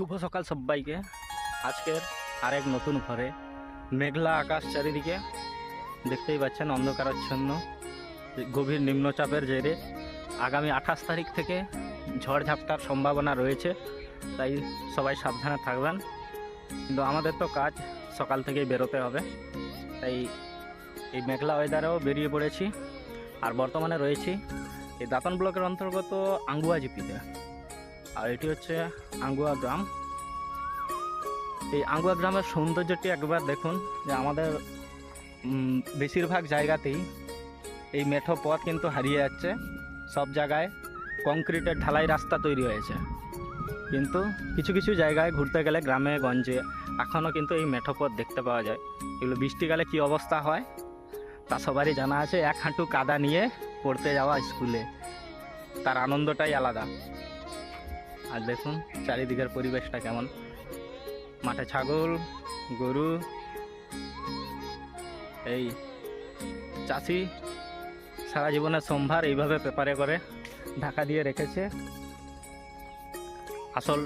শুভ সকাল সবাইকে। আজকের আরেক নতুন ঘরে মেঘলা আকাশ চারিদিকে। দেখতেই পাচ্ছেন অন্ধকারাচ্ছন্ন, গভীর নিম্নচাপের জেরে। আগামী আঠাশ তারিখ থেকে ঝড়ঝাপটার সম্ভাবনা রয়েছে, তাই সবাই সাবধানে থাকবেন। কিন্তু আমাদের তো কাজ সকাল থেকেই বেরোতে হবে, তাই এই মেঘলা ওয়েদারেও বেরিয়ে পড়েছি। আর বর্তমানে রয়েছি এই দাতন ব্লকের অন্তর্গত আঙ্গুয়া জিপিতে আর এটি হচ্ছে আঙ্গুয়া গ্রাম। এই আঙ্গুয়া গ্রামের সৌন্দর্যটি একবার দেখুন যে আমাদের বেশিরভাগ জায়গাতেই এই মেঠো পথ কিন্তু হারিয়ে যাচ্ছে। সব জায়গায় কংক্রিটের ঢালাই রাস্তা তৈরি হয়েছে। কিন্তু কিছু কিছু জায়গায় ঘুরতে গেলে গ্রামে, গঞ্জে এখনও কিন্তু এই মেঠো পথ দেখতে পাওয়া যায়। এগুলো বৃষ্টিকালে কি অবস্থা হয় তা সবারই জানা আছে। এক হাঁটু কাদা নিয়ে পড়তে যাওয়া স্কুলে। তার আনন্দটাই আলাদা। আর দেখুন চারিদিকের পরিবেশটা কেমন। মাঠে ছাগল, গরু, এই চাষি সারা জীবনের সম্ভার এইভাবে পেপারে করে ঢাকা দিয়ে রেখেছে। আসল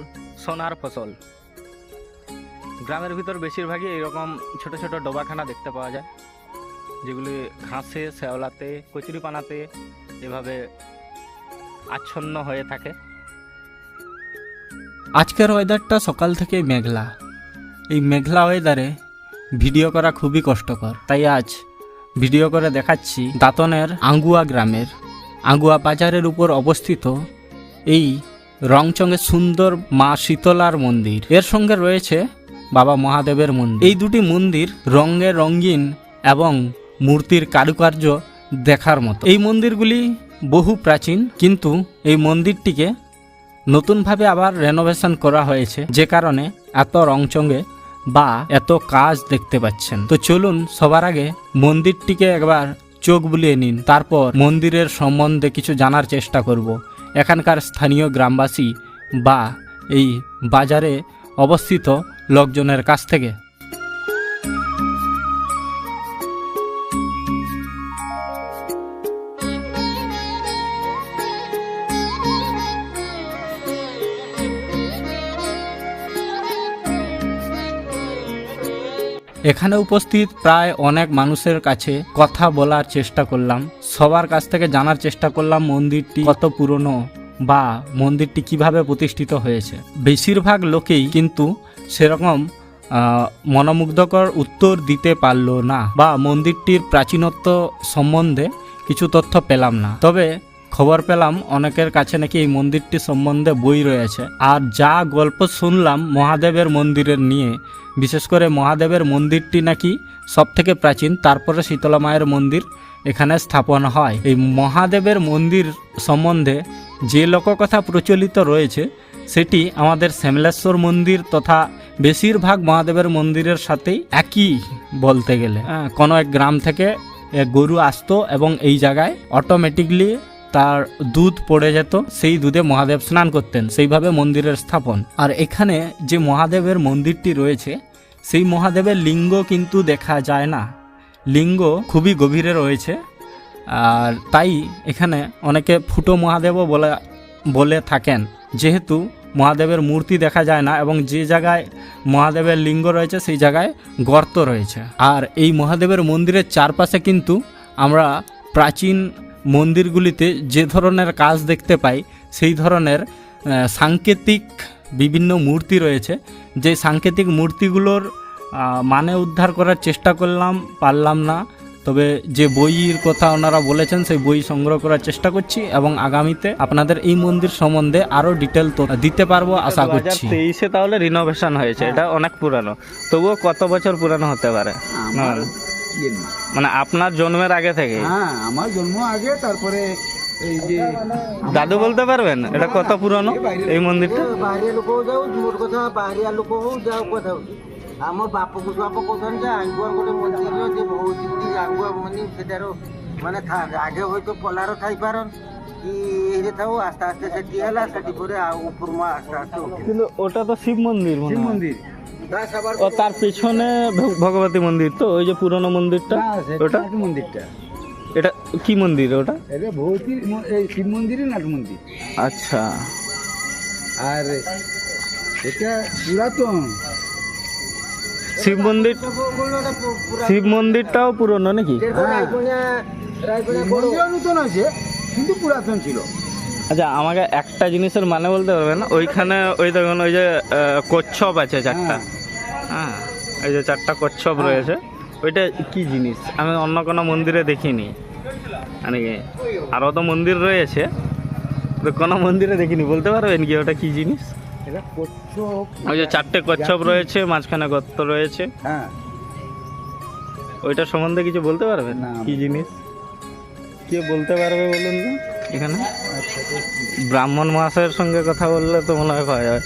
সোনার ফসল। গ্রামের ভিতর বেশিরভাগই এরকম ছোট ছোট ডোবাখানা দেখতে পাওয়া যায়, যেগুলি ঘাসে, শ্যাওলাতে, কচুরিপানাতে এভাবে আচ্ছন্ন হয়ে থাকে। আজকের ওয়েদারটা সকাল থেকে মেঘলা। এই মেঘলা ওয়েদারে ভিডিও করা খুবই কষ্টকর। তাই আজ ভিডিও করে দেখাচ্ছি দাঁতনের আঙ্গুয়া গ্রামের। আঙ্গুয়া বাজারের উপর অবস্থিত এই রংচঙের সুন্দর মা শীতলার মন্দির। এর সঙ্গে রয়েছে বাবা মহাদেবের মন্দির। এই দুটি মন্দির রঙে রঙিন এবং মূর্তির কারুকার্য দেখার মতো। এই মন্দিরগুলি বহু প্রাচীন, কিন্তু এই মন্দিরটিকে নতুনভাবে আবার রেনোভেশন করা হয়েছে। যে কারণে এত রংচঙ্গে বা এত কাজ দেখতে পাচ্ছেন। তো চলুন সবার আগে মন্দিরটিকে একবার চোখ বুলিয়ে নিন। তারপর মন্দিরের সম্বন্ধে কিছু জানার চেষ্টা করব। এখানকার স্থানীয় গ্রামবাসী বা এই বাজারে অবস্থিত লোকজনের কাছ থেকে। এখানে উপস্থিত প্রায় অনেক মানুষের কাছে কথা বলার চেষ্টা করলাম। সবার কাছ থেকে জানার চেষ্টা করলাম মন্দিরটি কত পুরনো বা মন্দিরটি কীভাবে প্রতিষ্ঠিত হয়েছে। বেশিরভাগ লোকেই কিন্তু সেরকম মনোমুগ্ধকর উত্তর দিতে পারল না বা মন্দিরটির প্রাচীনত্ব সম্বন্ধে কিছু তথ্য পেলাম না। তবে খবর পেলাম অনেকের কাছে নাকি এই মন্দিরটি সম্বন্ধে বই রয়েছে। আর যা গল্প শুনলাম মহাদেবের মন্দিরের নিয়ে, বিশেষ করে মহাদেবের মন্দিরটি নাকি সব থেকে প্রাচীন, তারপরে শীতলা মায়ের মন্দির এখানে স্থাপন হয়। এই মহাদেবের মন্দির সম্বন্ধে যে লোককথা প্রচলিত রয়েছে, সেটি আমাদের শ্যামলেশ্বর মন্দির তথা বেশিরভাগ মহাদেবের মন্দিরের সাথেই একই বলতে গেলে। কোনো এক গ্রাম থেকে গরু আসতো এবং এই জায়গায় অটোমেটিকলি তার দুধ পড়ে যেত, সেই দুধে মহাদেব স্নান করতেন, সেইভাবে মন্দিরের স্থাপন। আর এখানে যে মহাদেবের মন্দিরটি রয়েছে, সেই মহাদেবের লিঙ্গ কিন্তু দেখা যায় না। লিঙ্গ খুবই গভীরে রয়েছে, আর তাই এখানে অনেকে ফুটো মহাদেবও বলে বলে থাকেন। যেহেতু মহাদেবের মূর্তি দেখা যায় না এবং যে জায়গায় মহাদেবের লিঙ্গ রয়েছে, সেই জায়গায় গর্ত রয়েছে। আর এই মহাদেবের মন্দিরের চারপাশে কিন্তু আমরা প্রাচীন মন্দিরগুলিতে যে ধরনের কাজ দেখতে পাই সেই ধরনের সাংকেতিক বিভিন্ন মূর্তি রয়েছে। যে সাংকেতিক মূর্তিগুলোর মানে উদ্ধার করার চেষ্টা করলাম পারলাম না। তবে যে বইয়ের কথা ওনারা বলেছেন সেই বই সংগ্রহ করার চেষ্টা করছি এবং আগামীতে আপনাদের এই মন্দির সম্বন্ধে আরও ডিটেল তো দিতে পারব আশা দু হাজার করছি তেইশে তাহলে রিনোভেশন হয়েছে এটা অনেক পুরানো। তবুও কত বছর পুরানো হতে পারে। মানে আপনার জন্মের আগে থেকে? হ্যাঁ আমার জন্ম আগে তারপরে এই যে দাদু বলতে পারবেন? এটা কত পুরনো এই মন্দিরটা? বাইরে লোক যাও মোর কথা বাইরে লোক হোক যাও কোথাও। আমার বাপু বাপ কথা যে আগুয়া গোটে মন্দির যে বহুত আগুয়া মানে সেটার মানে আগে হয়তো পলার থাইপারন কি এরিয়াটাও আস্তে আস্তে সেটি হলো সেটি করে উপরমা আস্তে আস্তে কিন্তু ওটা তো শিব মন্দির শিব মন্দির। ও তার পেছনে ভগবতী মন্দির তো ওই যে পুরনো মন্দিরটা? ওটা? মন্দিরটা। এটা কি মন্দির ওটা? এটা ভৌতিক শিব মন্দিরই নাট মন্দির। আচ্ছা। আর এটা পুরাতন। শিব মন্দির শিব মন্দিরটাও পুরনো নাকি? হ্যাঁ। রায়গুড়া নতুন আছে। কিন্তু পুরাতন ছিল। আচ্ছা আমাকে একটা জিনিসের মানে বলতে পারবেন ওইখানে ওই দেখুন ওই যে কচ্ছপ আছে চারটা। হ্যাঁ। এই যে চারটা কচ্ছপ রয়েছে। ওইটা কি জিনিস? আমি অন্য কোনো মন্দিরে দেখিনি। মানে কি আরও তো মন্দির রয়েছে। তো কোনো মন্দিরে দেখিনি। বলতে পারবেন কি ওটা কি জিনিস? ওই যে চারটে কচ্ছপ রয়েছে মাঝখানে গর্ত রয়েছে। হ্যাঁ। ওইটা সম্বন্ধে কিছু বলতে পারবেন। কি জিনিস? কে বলতে পারবে বলুন এখানে? ব্রাহ্মণ মহাশয়ের সঙ্গে কথা বললে তো মনে হয় পাওয়া যাবে